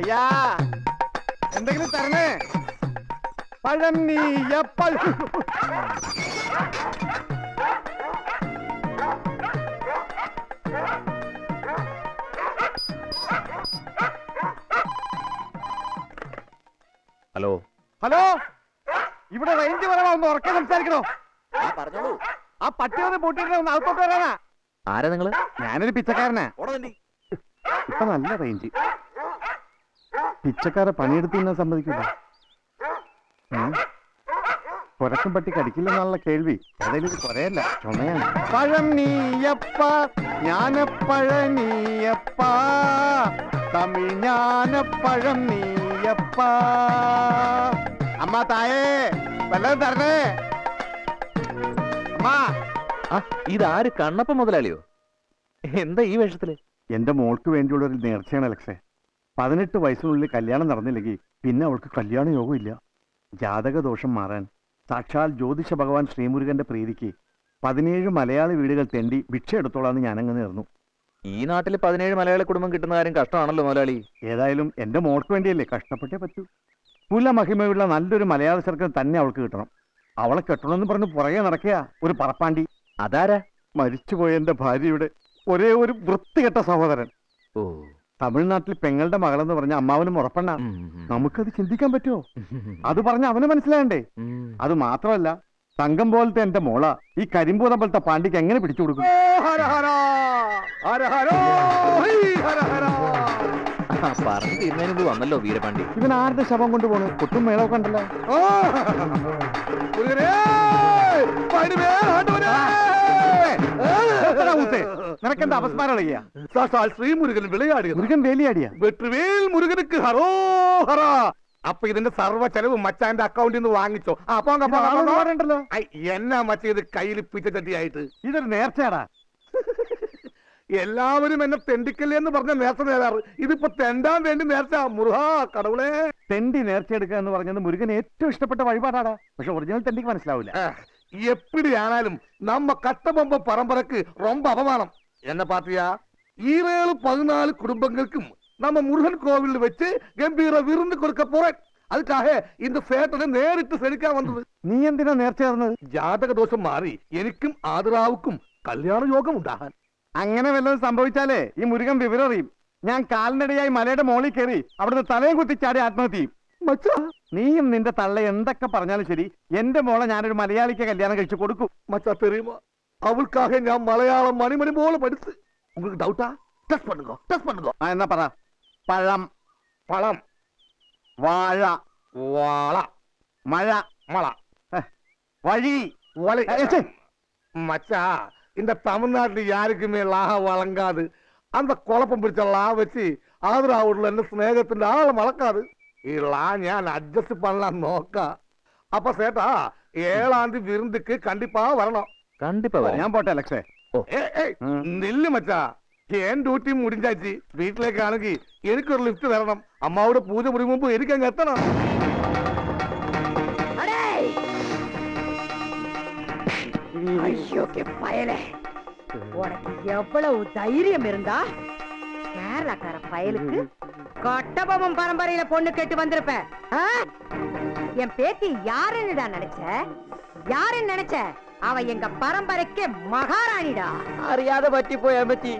അയ്യാ. എന്തെങ്കിലും തരണേ. പഴം നീയപ്പഴ ഹലോ. ഹലോ. ഇവിടെ റേഞ്ച് കുറവാ ഒന്ന് ഉറക്കെ സംസാരിക്കണോ? ആ പറഞ്ഞോളൂ. ആ പട്ടി ഒന്ന് പൂട്ടിട്ട് ഒന്ന് അകത്തോട്ട് വരാനാ. ആരാ നിങ്ങൾ? ഞാനൊരു പിച്ചക്കാരനാ. ഇപ്പൊ നല്ല റേഞ്ച് പിച്ചക്കാരെ പണിയെടുത്ത് തിന്നാൻ സമ്മതിക്കില്ല പുരക്കും പട്ടി കടിക്കില്ലെന്നുള്ള കേൾവി. അതായത് കുറയല്ല ചുമയാണ്. പഴം നീയപ്പ ഞാനപ്പഴനീയപ്പ തമിഴ് ഞാനപ്പഴം നീയപ്പ. അമ്മ തായേ വല്ലതും തരണേ. അമ്മ. ഇതാര് കണ്ണപ്പ മുതലാളിയോ? എന്താ ഈ വേഷത്തിൽ? എന്റെ മോൾക്ക് വേണ്ടിയുള്ള ഒരു നേർച്ചയാണ് അലക്സേ. പതിനെട്ട് വയസ്സിനുള്ളിൽ കല്യാണം നടന്നില്ലെങ്കിൽ പിന്നെ അവൾക്ക് കല്യാണ യോഗമില്ല ജാതകദോഷം മാറാൻ. സാക്ഷാൽ ജ്യോതിഷ ഭഗവാൻ ശ്രീമുരുകന്റെ പ്രീതിക്ക് പതിനേഴ് മലയാളി വീടുകൾ തെണ്ടി ഭിക്ഷ എടുത്തോളാന്ന് ഞാനങ്ങ് നേർന്നു. ഈ നാട്ടിൽ പതിനേഴ് മലയാളി കുടുംബം കിട്ടുന്ന കാര്യം കഷ്ടമാണല്ലോ മുതലാളി ഏതായാലും എന്റെ മോൾക്ക് വേണ്ടിയല്ലേ കഷ്ടപ്പെട്ടേ പറ്റൂ. കുലമഹിമയുള്ള നല്ലൊരു മലയാള ചെറുക്കൻ തന്നെ അവൾക്ക് കിട്ടണം. അവളെ കെട്ടണമെന്ന് പറഞ്ഞ് പുറകെ നടക്കുക ഒരു പറപ്പാണ്ടി. അതാരാ? മരിച്ചുപോയ എന്റെ ഭാര്യയുടെ ഒരേ ഒരു വൃത്തികെട്ട സഹോദരൻ. ഓ. തമിഴ്നാട്ടിൽ പെങ്ങളുടെ മകളെന്ന് പറഞ്ഞ അമ്മാവനും ഉറപ്പണ്ണ. നമുക്കത് ചിന്തിക്കാൻ പറ്റുമോ. അത് പറഞ്ഞ അവന് മനസ്സിലായണ്ടേ. അത് മാത്രമല്ല തങ്കം പോലത്തെ എന്റെ മോള ഈ കരിമ്പൂതം പോലത്തെ പാണ്ടിക്ക് എങ്ങനെ പിടിച്ചു കൊടുക്കും? ആ, പറഞ്ഞു തീരുന്നതിന് മുമ്പ് വന്നല്ലോ വീരപാണ്ഡി. ഇവൻ ആരുടെ ശവം കൊണ്ടുപോണു കൊട്ടും മേളൊക്കെ ഉണ്ടല്ലോ. ജോസേ നിനക്കെന്താ അപസ്മാരം അയ്യാ സാക്ഷാൽ വിളയാടിയ മുരുകൻ വേലിയാടിയ? വെട്ടുവേൽ മുരുകനുക്ക് ഹരോഹറ അപ്പൊ ഇതിന്റെ സർവ ചെലവ് മച്ചാന്റെ അക്കൗണ്ടിൽ നിന്ന് വാങ്ങിച്ചോ. അപ്പൊണ്ടല്ലോ എന്നാ മച്ച ഇത് കയ്യിൽ പിച്ചച്ചട്ടിയായിട്ട് ഇതൊരു നേർച്ചയാടാ. എല്ലാവരും എന്നെ തെണ്ടിക്കല്ലേ എന്ന് പറഞ്ഞ നേർച്ച നേരാറ് ഇതിപ്പോ തെണ്ടാൻ വേണ്ടി നേർച്ച. മുറുഹാ കടവുളേ. തെണ്ടി നേർച്ചയെടുക്കുക എന്ന് പറഞ്ഞത് മുരുകൻ ഏറ്റവും ഇഷ്ടപ്പെട്ട വഴിപാടാടാ. പക്ഷെ ഒറിജിനൽ തെണ്ടിക്ക് മനസ്സിലാവില്ല எப்படி ஆனாலும் நம்ம கட்டபொம்ப பரம்பரைக்கு ரொம்ப அவமானம் என்ன பாத்தியா ஈரேழு பதினாலு குடும்பங்களுக்கும் நம்ம முருகன் கோவில் வச்சு கம்பீர விருந்து கொடுக்க போறேன் அதுக்காக இந்த சேட்டனை நேரிட்டு செலுக்க வந்தது നീ എന്തിനാ നേർച്ച ചേർന്നത് ജാതക ദോഷം മാറി എനിക്കും ആദരാവുക്കും കല്യാണ യോഗം ഉണ്ടാകാൻ അങ്ങനെ വല്ലതും സംഭവിച്ചാലേ ഈ മുരുകൻ വിവരം അറിയും ഞാൻ കാലിനടയായി മലയുടെ മോളിൽ കയറി അവിടുന്ന് തലയും കുത്തി ചാടി ആത്മഹത്യ ചെയ്യും മച്ചാ നീയും നിന്റെ തള്ള എന്തൊക്കെ പറഞ്ഞാലും ശരി എന്റെ മോളെ ഞാനൊരു മലയാളിക്ക് കല്യാണം കഴിച്ചു കൊടുക്കും மச்சா தெரியுமா அவளுக்காக நான் மலையாளம் மணிமணி போல படிச்சு உங்களுக்கு டவுட்டா டெஸ்ட் பண்ணுங்க டெஸ்ட் பண்ணுங்க ആ എന്നാ പറ പഴം பழம் വാഴ வாழ മഴ மலா വഴി ஒலை ഏ, ഛെ, மச்சா இந்த தமிழ்நாட்டுல யாருக்குமே லாக வழங்காது அந்த குழப்பம் பிடிச்ச லா வச்சு ஆதராவூர்ல என்ன സ്നേഹത്തിന്റെ ആളെ മളക്കാത് ఇలా ഞാൻ അഡ്ജസ്റ്റ് പണലാം നോക്കാം അപ്പൊ സേട്ടാ ഏഴാം തീയതി വിരുന്നിക്ക് കണ്ടിപ്പാ വരണം கண்டிப்பா வரேன் ഞാൻ പോട്ടെ അലക്സേ നെല്ല് മച്ചാ ഏൻ ഡ്യൂട്ടി മുടിഞ്ചാച്ചി വീട്ടിലേക്കാണെങ്കിൽ എനിക്കൊരു ലിഫ്റ്റ് തരണം അമ്മാവിടെ പൂജ മുടി മുമ്പ് എനിക്ക് അങ്ങ് എത്തണം ஐயோ கெப்பயலே உனக்கு எவ்வளவு தைரியம் இருந்தா கேரளாக்கார பயலுக்கு கட்டபொம்மன் பரம்பரையில பொண்ணு கேட்டு வந்திருப்ப ஆ? என் பேத்தி யாருன்னுடா நினைச்ச யாருன்னு நினைச்ச அவ எங்க பரம்பரைக்கு மகாராணிடா അറിയാതെ പറ്റിപ്പോയി അമ്മച്ചി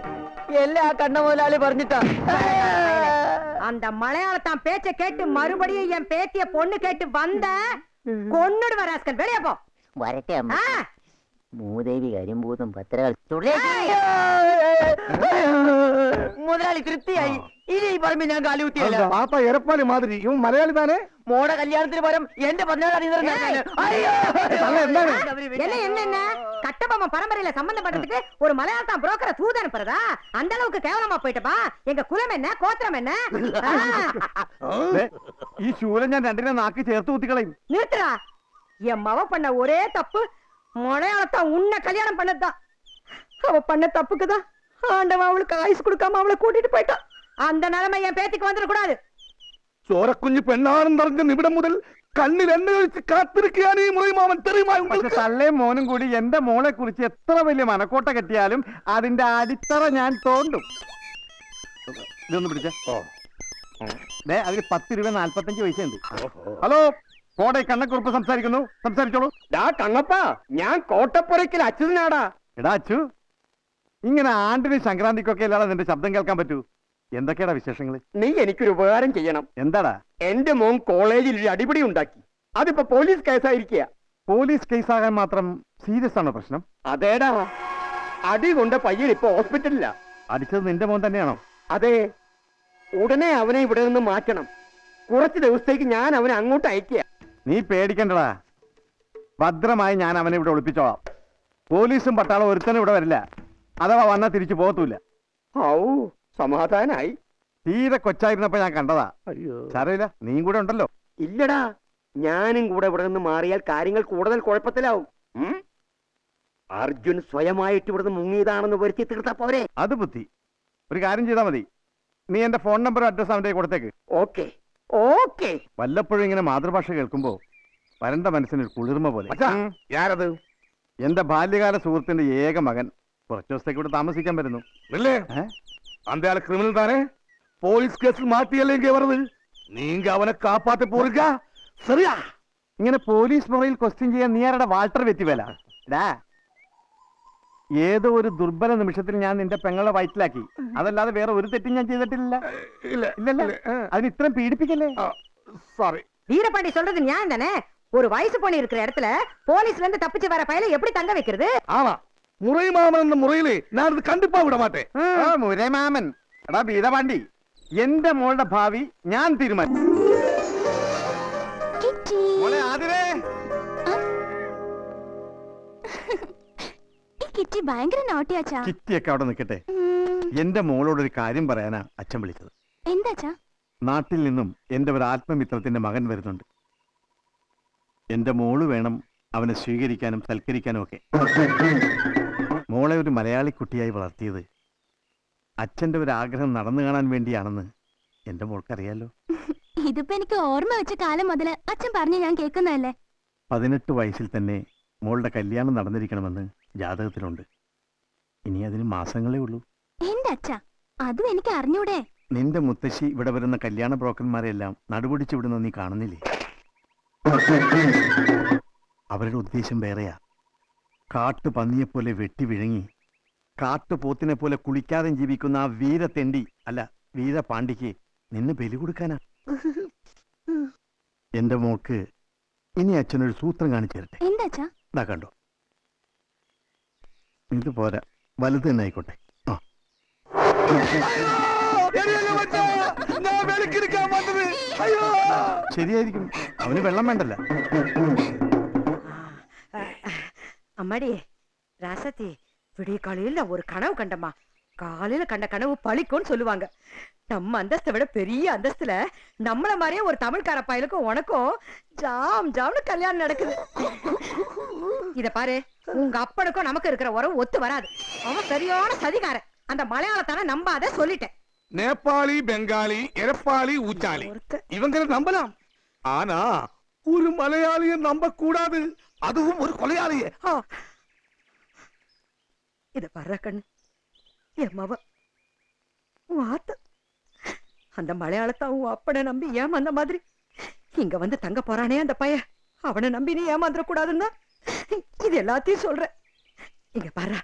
എല്ലാം ആ കണ്ണ മുതലാളി പറഞ്ഞിട്ടാ அந்த மலையாளத்தான் பேச்ச கேட்டு மறுபடியும் என் பேத்திய பொண்ணு கேட்டு வந்த கொன்னுடுவ ராஸ்கல் வெளியே போ വരട്ടെ അമ്മ ஆ? മൂദേവി കരിമ്പൂതും പത്രകൾ മുതലാളി തൃപ്തിയായി ഇനി ഈ പറമ്പിൽ ഞാൻ കാലുകുത്തിയല്ല പാത്ത എരപ്പാളി മാതിരി ഇവൻ മലയാളി താനേ മോടെ കല്യാണത്തിന് പകരം എന്റെ പതിനാലാം തീയതി നടന്നാണ്. അയ്യോ! என்ன என்ன என்ன கட்டபொம்மன் பரம்பரையில சம்பந்தம் பண்றதுக்கு ஒரு மலையாளத்தான் புரோக்கரை தூது அனுப்புறதா அந்த அளவுக்கு கேவலமா போயிட்டப்பா எங்க குலம் என்ன கோத்திரம் என்ன ஆ, ദേ, ഈ ശൂലം ഞാൻ രണ്ടിനെ നാക്കി ചേർത്ത് കുത്തിക്കളയും நிறுத்துடா என் மவ பண்ண ஒரே தப்பு மலையாளத்தான் உன்னை கல்யாணம் பண்ணதுதான் அவ பண்ண தப்புக்குதான் ஆண்டவன் அவளுக்கு ஆயுஸ் கொடுக்காம அவளை கூட்டிட்டு போயிட்டான் அந்த நிலைமை என் பேத்திக்கு வந்துடக்கூடாது ചോരക്കുഞ്ഞ് പെണ്ണാണെന്ന് പറഞ്ഞ നിമിടം മുതൽ കണ്ണിൽ എണ്ണ ഒഴിച്ച് കാത്തിരിക്കുകയാണ് ഈ മുറിമാവൻ തെറിയുമായി പക്ഷെ உங்களுக்கு? തള്ളയും മോനും കൂടി എന്റെ മോളെ കുറിച്ച് എത്ര വലിയ മനക്കോട്ട കെട്ടിയാലും അതിന്റെ അടിത്തറ ഞാൻ തോണ്ടും ഇതൊന്ന് പിടിച്ച ദേ അതിൽ പത്ത് രൂപ നാല്പത്തഞ്ച് പൈസ ഉണ്ട് ഹലോ കോടை കണ്ണക്കുറുപ്പ് സംസാരിക്കുന്നു സംസാരിച്ചോളൂ ഡാ കണ്ണപ്പ ഞാൻ കോട്ടപ്പുരയ്ക്കൽ അച്യുതനാടാ എടാ അച്ചു ഇങ്ങനെ ആണ്ടിന് സംക്രാന്തിക്കൊക്കെ ഇല്ലാതെ നിന്റെ ശബ്ദം കേൾക്കാൻ പറ്റൂ. എന്തൊക്കെയാടാ വിശേഷങ്ങൾ നീ എനിക്കൊരു ഉപകാരം ചെയ്യണം. എന്താടാ? എന്റെ മോൻ കോളേജിൽ ഒരു അടിപിടി ഉണ്ടാക്കി. അതിപ്പോ പോലീസ് കേസായിരിക്കുക പോലീസ് കേസാകാൻ മാത്രം സീരിയസ് ആണോ പ്രശ്നം? അതേടാ. അടി കൊണ്ട പയ്യൻ ഇപ്പൊ ഹോസ്പിറ്റലിലാ. അടിച്ചത് നിന്റെ മോൻ തന്നെയാണോ? അതെ. ഉടനെ അവനെ ഇവിടെ നിന്ന് മാറ്റണം. കുറച്ച് ദിവസത്തേക്ക് ഞാൻ അവനെ അങ്ങോട്ട് അയക്കുക നീ പേടിക്കണ്ടടാ. ഭദ്രമായി ഞാൻ അവനെ ഇവിടെ ഒളിപ്പിച്ചോളാം. പോലീസും പട്ടാളം ഒരുത്തനും ഇവിടെ വരില്ല. അഥവാ വന്നാ തിരിച്ചു പോകത്തൂല ഔ സമാധാനായി. തീരെ കൊച്ചായിരുന്നപ്പോ ഞാൻ കണ്ടതാ. അയ്യോ. സാരമില്ല നീ കൂടെ ഉണ്ടല്ലോ. ഇല്ലടാ ഞാനും കൂടെ ഇവിടെ നിന്ന് മാറിയാൽ കാര്യങ്ങൾ കൂടുതൽ കുഴപ്പത്തിലാവും. ഉം? അർജുൻ സ്വയമായിട്ട് ഇവിടുന്ന് മുങ്ങിയതാണെന്ന് വരുത്തി തീർത്താ പോരെ. അത് ബുദ്ധി. ഒരു കാര്യം ചെയ്താ മതി. നീ എന്റെ ഫോൺ നമ്പർ അഡ്രസ് അവന്റെ കൊടുത്തേക്ക്. Okay okay. വല്ലപ്പോഴും ഇങ്ങനെ മാതൃഭാഷ കേൾക്കുമ്പോ വരണ്ട മനസ്സിനൊരു കുളിർമ പോലെ. ഉം. യാരത്? എന്റെ ബാല്യകാല സുഹൃത്തിന്റെ ഏക മകൻ. കുറച്ചു ദിവസത്തേക്ക് ഇവിടെ താമസിക്കാൻ വരുന്നു இல்லே ഏ? அந்த ஆளு கிரிமினல் தானே போலீஸ் கேஸ் மாட்டியல்ல இங்க வருது நீங்க அவனை காப்பாத்த போறீங்க சரியா ഇങ്ങനെ പോലീസ് മുറയിൽ ക്വസ്റ്റ്യൻ ചെയ്യാൻ നീ ആരുടെ വാൾട്ടർ വെറ്റിവേല ഡാ ഏതോ ഒരു ദുർബല നിമിഷത്തിൽ ഞാൻ നിന്റെ പെങ്ങളെ വയറ്റിലാക്കി അതല്ലാതെ വേറെ ഒരു തെറ്റും ഞാൻ ചെയ്തിട്ടില്ല இல்ல ഇല്ലല്ല അതിന് ഇത്രയും പീഡിപ്പിക്കല്ലേ சாரி வீரபாண்டி சொல்றது நியாயம் தானே ஒரு வயசு பொண்ணு இருக்கிற இடத்துல போலீஸ்ல இருந்து தப்பிச்சு வர பையல எப்படி தங்க வைக்கிறது ஆமா முறை மாமன் என்ற முறையிலே நான் இது கண்டிப்பா விட மாட்டேன் ആ, മുരമാമൻ എടാ ബീതപാണ്ടി എന്റെ മോളുടെ ഭാവി ഞാൻ തീരുമാനിച്ചു മോളെ ആതിരേ ഈ കിറ്റി ഭയങ്കര നോട്ടിയാച്ചാ ചിറ്റിയൊക്കെ അവിടെ നിൽക്കട്ടെ എന്റെ മോളോട് ഒരു കാര്യം പറയാനാ അച്ഛൻ വിളിച്ചത് എന്താച്ചാ നാട്ടിൽ നിന്നും എന്റെ ഒരു ആത്മമിത്രത്തിന്റെ മകൻ വരുന്നുണ്ട് എന്റെ മോള് വേണം അവനെ സ്വീകരിക്കാനും സൽക്കരിക്കാനും ഒക്കെ മോളെ ഒരു മലയാളി കുട്ടിയായി വളർത്തിയത്. അച്ഛന്റെ ഒരു ആഗ്രഹം നടന്നു കാണാൻ വേണ്ടിയാണെന്ന് എന്റെ മോൾക്കറിയാലോ. ഇതിപ്പോ എനിക്ക് ഓർമ്മ വെച്ച കാലം മുതൽ അച്ഛൻ പറഞ്ഞു ഞാൻ കേൾക്കുന്നതല്ലേ പതിനെട്ട് വയസ്സിൽ തന്നെ മോളുടെ കല്യാണം നടന്നിരിക്കണമെന്ന് ജാതകത്തിലുണ്ട്. ഇനി അതിന് മാസങ്ങളേ ഉള്ളൂ. എന്റെ അച്ഛ അതും എനിക്ക് അറിഞ്ഞൂടെ? നിന്റെ മുത്തശ്ശി ഇവിടെ വരുന്ന കല്യാണ ബ്രോക്കർമാരെല്ലാം നടുപിടിച്ചു വിടുന്ന നീ കാണുന്നില്ലേ? അവരുടെ ഉദ്ദേശം വേറെയാ. കാട്ടുപന്നിയെപ്പോലെ വെട്ടി വിഴുങ്ങി. കാട്ടുപോത്തിനെ പോലെ കുളിക്കാതെ ജീവിക്കുന്ന ആ വീരത്തെണ്ടി അല്ല വീരപാണ്ടിക്ക് നിന്ന് ബലി കൊടുക്കാനാ? എന്റെ മോക്ക് ഇനി അച്ഛനൊരു സൂത്രം കാണിച്ചിരട്ടെ എന്താ അച്ഛാ? ഇതാ കണ്ടോ. ഇത് പോരാ വലുത് തന്നെ ആയിക്കോട്ടെ. ശരിയായിരിക്കും. അവന് വെള്ളം വേണ്ടല്ലോ. அம்மாடி. ராசத்தி விடிய காலையில ஒரு கனவு கண்டம்மா. காலையில கண்ட கனவு பழிக்கும்னு சொல்லுவாங்க. நம்ம அந்தஸ்தை விட பெரிய அந்தஸ்துல நம்மள மாதிரியே ஒரு தமிழ்கார பயலுக்கும் உனக்கும் ஜாம் ஜாம்னு கல்யாணம் நடக்குது. இத பாரு உங்க அப்பனுக்கும் நமக்கு இருக்கிற உறவு ஒத்து வராது. அவன் சரியான சதிகாரன். அந்த மலையாளத்தான நம்பாத சொல்லிட்டேன். நேபாளி பெங்காலி எரப்பாளி ஊச்சாலி. இவங்களை நம்பலாம். ஆனா ஒரு மலையாளியை நம்ப கூடாது அதுவும் ஒரு கொலையாளியே. இத வர்ற கண்ணு. என் மவ. ஆத்த. அந்த மலையாளத்தை உன் அப்பனை நம்பி ஏமாந்த மாதிரி. இங்க வந்து தங்க போறானே அந்த பைய அவனை நம்பி நீ ஏமாந்துட கூடாதுன்னா இது எல்லாத்தையும் சொல்றேன் இங்க பாரு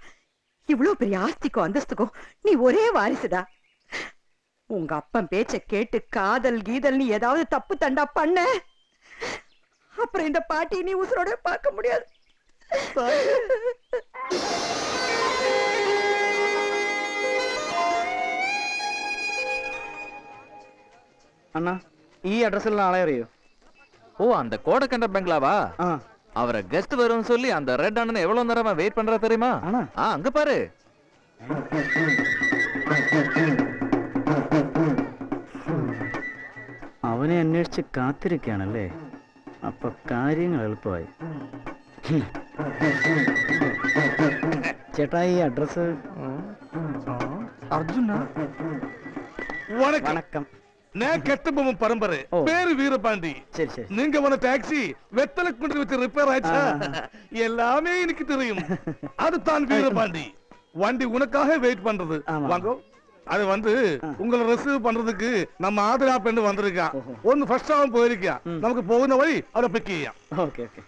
இவ்வளவு பெரிய ஆஸ்திக்கும் அந்தஸ்துக்கும் நீ ஒரே வாரிசுடா. உங்க அப்பன் பேச்ச கேட்டு காதல் கீதல் நீ ஏதாவது தப்பு தண்டா பண்ண. அப்புறம் இந்த பாட்டி நீ உசுரோட பார்க்க முடியாது அண்ணா ഈ അഡ്രസ്സിലുള്ള ആളെ അറിയോ ஓ அந்த கோடக்கண்ட பெங்களாவா ஆ அவரை கெஸ்ட் வரும்னு சொல்லி அந்த ரெட் அண்ணன் எவ்வளவு நேரமா வெயிட் பண்றா தெரியுமா ஆனா ஆ அங்க பாரு അവനെ അന്വേഷിച്ച് കാത്തിരിക്കുകയാണല്ലേ അപ്പൊ കാര്യങ്ങൾ എളുപ്പമായി ഹും. ചേട്ടാ ഈ അഡ്രസ് அர்ஜுனா வணக்கம் വണക്കം நான் கெட்டபொம்மன் பரம்பரை ஓ. பேரு வீரபாண்டி ശരി ശരി நீங்க வந்த டாக்ஸி வெத்தலை கொண்டு வச்சு ரிப்பேர் ஆச்சா எல்லாமே எனக்கு தெரியும் அதுதான் வீரபாண்டி வண்டி உனக்காக வெயிட் பண்றது ஆமா. வாங்க அது வந்து உங்களை ரிசீவ் பண்றதுக்கு நம்ம ஆதரா பெண்ணு வந்திருக்கான் ஒன்னு ஃபர்ஸ்ட் அவன் போயிருக்கான் நமக்கு போகுന്ന வழி அவரை பிக் ചെയ്യാം ஓகே ஓகே.